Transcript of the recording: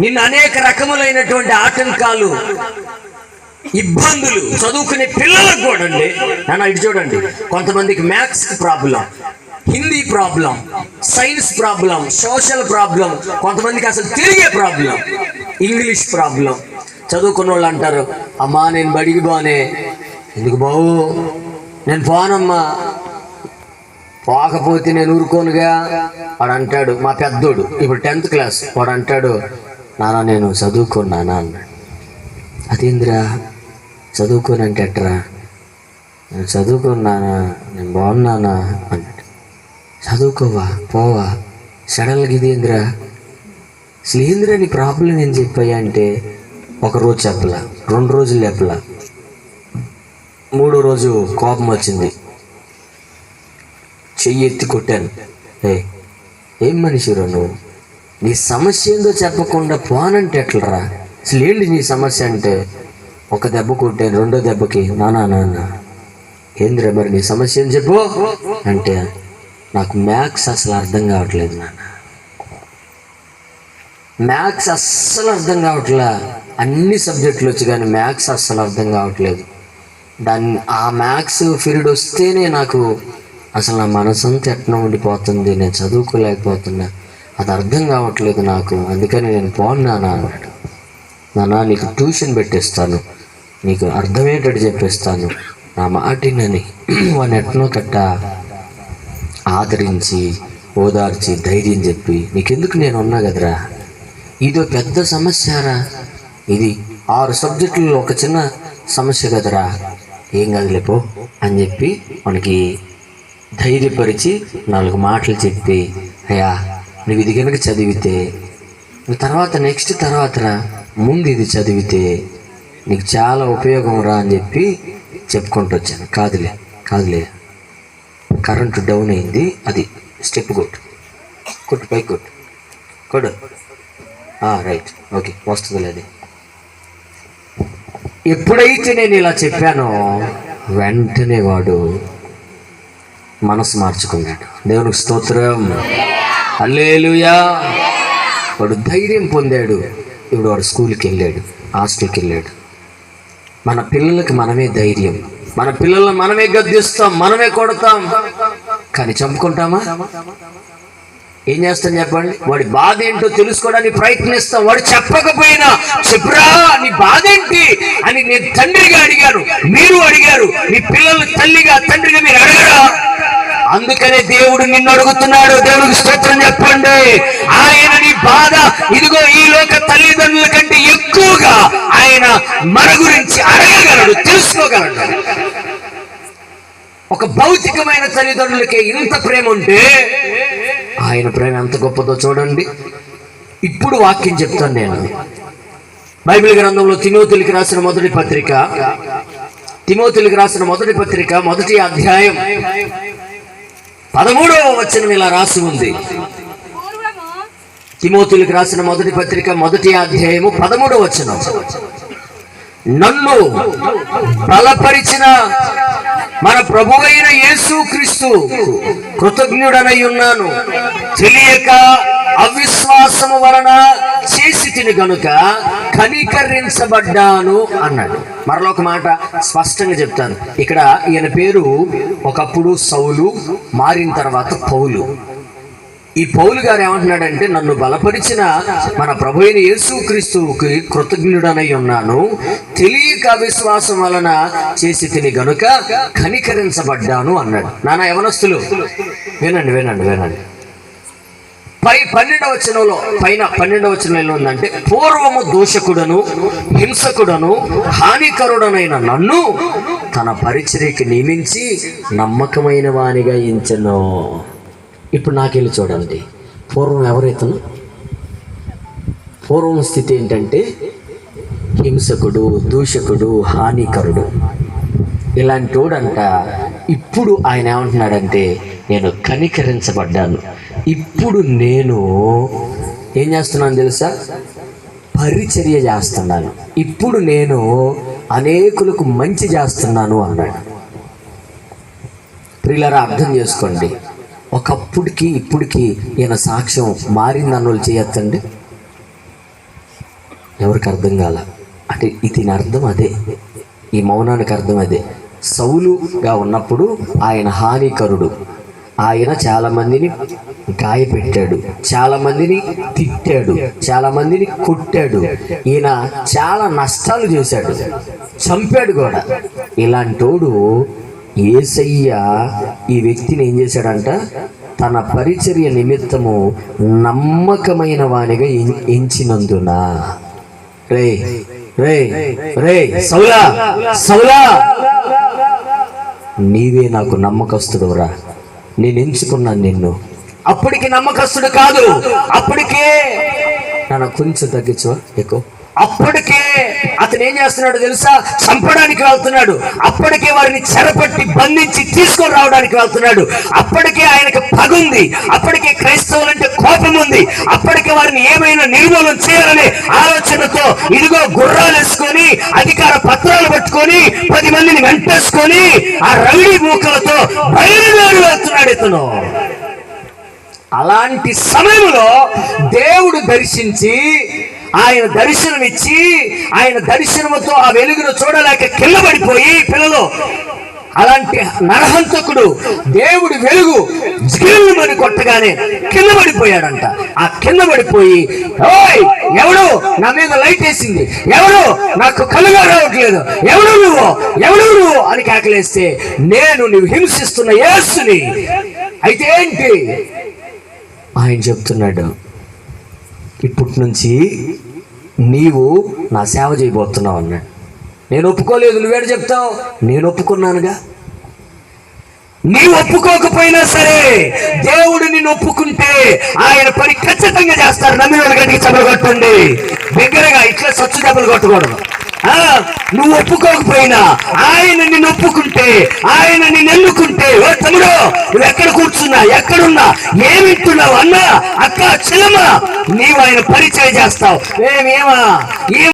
నిన్ను అనేక రకములైనటువంటి ఆటంకాలు ఇబ్బందులు చదువుకునే పిల్లలకు కూడా అండి. నాన్న ఇటు చూడండి. కొంతమందికి maths problem Hindi problem science problem social problem కొంతమందికి అసలు తిరిగే ప్రాబ్లం ఇంగ్లీష్ ప్రాబ్లం. చదువుకున్న వాళ్ళు అంటారు అమ్మా నేను బడికి బానే ఎందుకు బావు నేను పోనమ్మా. పోకపోతే నేను ఊరుకోనుగా. వాడు అంటాడు మా పెద్దోడు ఇప్పుడు టెన్త్ క్లాస్. వాడు అంటాడు నానా నేను చదువుకున్నానా అన్నాడు. అదేందిరా? చదువుకోనంటే ఎట్రా నేను చదువుకున్నానా నేను బాగున్నానా అన్నాడు. చదువుకోవా? పోవా? సడన్గా ఇదేందిరా అసలు నీ ప్రాబ్లం ఏం చెప్పాయా అంటే ఒక రోజు చెప్పలా రెండు రోజులు చెప్పలా. మూడో రోజు కోపం వచ్చింది. చెయ్యి ఎత్తి కొట్టాను. ఏ ఏం మనిషిరా నువ్వు? నీ సమస్య ఏందో చెప్పకుండా పోనంటే ఎట్లరా? అసలు ఏంటి నీ సమస్య అంటే? ఒక దెబ్బ కొట్టే రెండో దెబ్బకి నానా నాన్న ఏందిరా మరి నీ సమస్య ఏం చెప్పు. అంటే నాకు మ్యాథ్స్ అసలు అర్థం కావట్లేదు నాన్న. మ్యాథ్స్ అస్సలు అర్థం కావట్లే? అన్ని సబ్జెక్టులు వచ్చి కానీ మ్యాథ్స్ అస్సలు అర్థం కావట్లేదు. దాన్ని ఆ మ్యాథ్స్ పీరియడ్ వస్తేనే నాకు అసలు నా మనసంతా ఎట్లా ఉండిపోతుంది నేను చదువుకోలేకపోతున్నా. అది అర్థం కావట్లేదు నాకు. అందుకని నేను పోన్నానా అన్నాడు. నానా నీకు ట్యూషన్ పెట్టేస్తాను. నీకు అర్థమయ్యేటట్టు చెప్పేస్తాను. నా మాటినని వాడిని ఎట్నో కట్ట ఆదరించి ఓదార్చి ధైర్యం చెప్పి నీకెందుకు నేను ఉన్నా కదరా? ఇదో పెద్ద సమస్యరా? ఇది ఆరు సబ్జెక్టుల్లో ఒక చిన్న సమస్య కదరా? ఏం కదలేపో అని చెప్పి మనకి ధైర్యపరిచి నాలుగు మాటలు చెప్పి అయ్యా నువ్వు ఇది కనుక చదివితే నువ్వు తర్వాత నెక్స్ట్ తర్వాత ముందు ఇది చదివితే నీకు చాలా ఉపయోగం రా అని చెప్పి చెప్పుకుంటూ వచ్చాను. కాదులే కాదులే. కరెంటు డౌన్ అయింది అది స్టెప్ కొట్టు. కొట్టు పైకి కొట్టు. కొడు రైట్. ఓకే వస్తుంది అది. ఎప్పుడైతే నేను ఇలా చెప్పానో వెంటనే వాడు మనసు మార్చుకున్నాడు. దేవునికి స్తోత్రం. అల్లేలుయా వాడు ధైర్యం పొందాడు. ఇప్పుడు వాడు స్కూల్కి వెళ్ళాడు హాస్టల్కి వెళ్ళాడు. మన పిల్లలకి మనమే ధైర్యం. మన పిల్లల్ని మనమే గద్దిస్తాం మనమే కొడతాం. కానీ చంపుకుంటామా? ఏం చేస్తాం చెప్పండి? వాడి బాధ ఏంటో తెలుసుకోవడానికి ప్రయత్నిస్తాం. వాడు చెప్పకపోయినా చెప్పురా నీ బాధ ఏంటి? అని నేను తండ్రిగా అడిగాను. మీరు అడిగారు. మీ పిల్లలు తల్లిగా తండ్రిగా మీరు అడగరా? అందుకనే దేవుడు నిన్ను అడుగుతున్నాడు దేవుడికి స్తోత్రం చెప్పండి. ఆయన నీ బాధ ఇదిగో ఈ లోక తల్లిదండ్రుల కంటే ఎక్కువగా ఆయన మన గురించి అడగగలడు తెలుసుకోగలడు. ఒక భౌతికమైన తల్లిదండ్రులకే ఇంత ప్రేమ ఉంటే ఆయన ప్రేమ ఎంత గొప్పదో చూడండి. ఇప్పుడు వాక్యం చెప్తాను నేను. బైబిల్ గ్రంథంలో తిమోతులకి రాసిన మొదటి పత్రిక తిమోతులకి రాసిన మొదటి పత్రిక మొదటి అధ్యాయం. పదమూడవ వచనం ఇలా రాసి ఉంది. తిమోతులకు రాసిన మొదటి పత్రిక మొదటి అధ్యాయము పదమూడవ వచనం. నన్ను బలపరిచిన మన ప్రభువైన యేసు క్రీస్తు కృతజ్ఞుడనై ఉన్నాను. తెలియక అవిశ్వాసము వలన చేసి తిని గనుక కనికరించబడ్డాను అన్నాడు. మరలో ఒక మాట స్పష్టంగా చెప్తాను. ఇక్కడ ఈయన పేరు ఒకప్పుడు సౌలు మారిన తర్వాత పౌలు. ఈ పౌలు గారు ఏమంటున్నాడంటే నన్ను బలపరిచిన మన ప్రభు అయిన యేసుక్రీస్తువుకి కృతజ్ఞుడనై ఉన్నాను. తెలియక విశ్వాసం వలన చేసి తిని గనుక కనికరించబడ్డాను అన్నాడు. నానా యవనస్తులు వినండి వినండి వినండి. పై పన్నెండవ వచనంలో పైన పన్నెండవ వచనంలో ఉందంటే పూర్వము దూషకుడను హింసకుడను హానికరుడనైన నన్ను తన పరిచర్యకి నియమించి నమ్మకమైన వానిగా ఎంచను. ఇప్పుడు నాకెళ్ళి చూడండి. పూర్వం ఎవరైతను పూర్వం స్థితి ఏంటంటే హింసకుడు దూషకుడు హానికరుడు. ఇలాంటి వాడంట ఇప్పుడు ఆయన ఏమంటున్నాడంటే నేను కనికరించబడ్డాను. ఇప్పుడు నేను ఏం చేస్తున్నాను తెలుసా? పరిచర్య చేస్తున్నాను. ఇప్పుడు నేను అనేకులకు మంచి చేస్తున్నాను అన్నాడు. ప్రియులరా అర్థం చేసుకోండి. ఒకప్పుడుకి ఇప్పటికి ఈయన సాక్ష్యం మారింది అన్నోళ్ళు చేయొద్దండి. ఎవరికి అర్థం కాల? అంటే దీని అర్థం అదే. ఈ మౌనానికి అర్థం అదే. సౌలుగా ఉన్నప్పుడు ఆయన హానికరుడు. ఆయన చాలామందిని గాయపెట్టాడు. చాలా మందిని తిట్టాడు. చాలా మందిని కొట్టాడు. ఈయన చాలా నష్టాలు చేశాడు. చంపాడు కూడా. ఇలాంటోడు ఏసయ్య ఈ వ్యక్తిని ఏం చేశాడంట? తన పరిచర్య నిమిత్తము నమ్మకమైన వానిగా ఎం- ఎంచినందున. రే రే రే సౌలా సౌలా! నీవే నాకు నమ్మకస్తుడురా నేను ఎంచుకున్నాను నిన్ను. అప్పటికి నమ్మకస్తుడు కాదు. అప్పటికే నన్ను కొంచెం తగ్గించు ఎక్కువ. అప్పటికే అతను ఏం చేస్తున్నాడు తెలుసా? చంపడానికి వెళ్తున్నాడు. అప్పటికే వారిని చెరపట్టి బంధించి తీసుకొని రావడానికి వెళ్తున్నాడు. అప్పటికే ఆయనకు పగుంది అప్పటికే క్రైస్తవులంటే కోపం ఉంది. అప్పటికే వారిని ఏమైనా నిర్మూలన చేయాలనే ఆలోచనతో ఇదిగో గుర్రాలు వేసుకొని అధికార పత్రాలు పట్టుకొని పది మందిని వెంటేసుకొని ఆ రవిడి మూకలతో బయలుదేరి వెళ్తున్నాడు ఇతను. అలాంటి సమయంలో దేవుడు దర్శించి ఆయన దర్శనమిచ్చి ఆయన దర్శనముతో ఆ వెలుగును చూడలేక కింద పడిపోయి పిల్లలు అలాంటి నరహంతకుడు దేవుడి వెలుగు జిగిల్లుమని కొట్టగానే కింద పడిపోయాడంట. ఆ కింద పడిపోయి ఓయ్ ఎవడు నా మీద లైట్ వేసింది? ఎవడు నాకు కలుగా రావట్లేదు? ఎవడు నువ్వు? ఎవడు నువ్వు? అని కేకలేస్తే నేను నువ్వు హింసిస్తున్న యేసుని. అయితే ఏంటి? ఆయన చెప్తున్నాడు ఇప్పటి నుంచి నీవు నా సేవ చేయబోతున్నావు అన్నాడు. నేను ఒప్పుకోలేదు నువ్వేడు చెప్తావు? నేను ఒప్పుకున్నానుగా. నీవు ఒప్పుకోకపోయినా సరే దేవుడు నిన్ను ఒప్పుకుంటే ఆయన పని ఖచ్చితంగా చేస్తారు. నమ్మిన వాళ్ళ గడికి చెప్పగొట్టండి దగ్గరగా ఇట్లా సచ్చు దెబ్బలు కొట్టకూడదు. నువ్వు ఒప్పుకోకపోయినా ఆయన నిన్ను ఒప్పుకుంటే ఆయన నిన్ను ఎన్నుకుంటే ఓ తమ్ముడు నువ్వు ఎక్కడ కూర్చున్నా ఎక్కడున్నా ఏమింటున్నావు అన్నా అక్క చెల్లమ్మ నీవు ఆయన పరిచయం చేస్తావు. ఏమేమా ఏం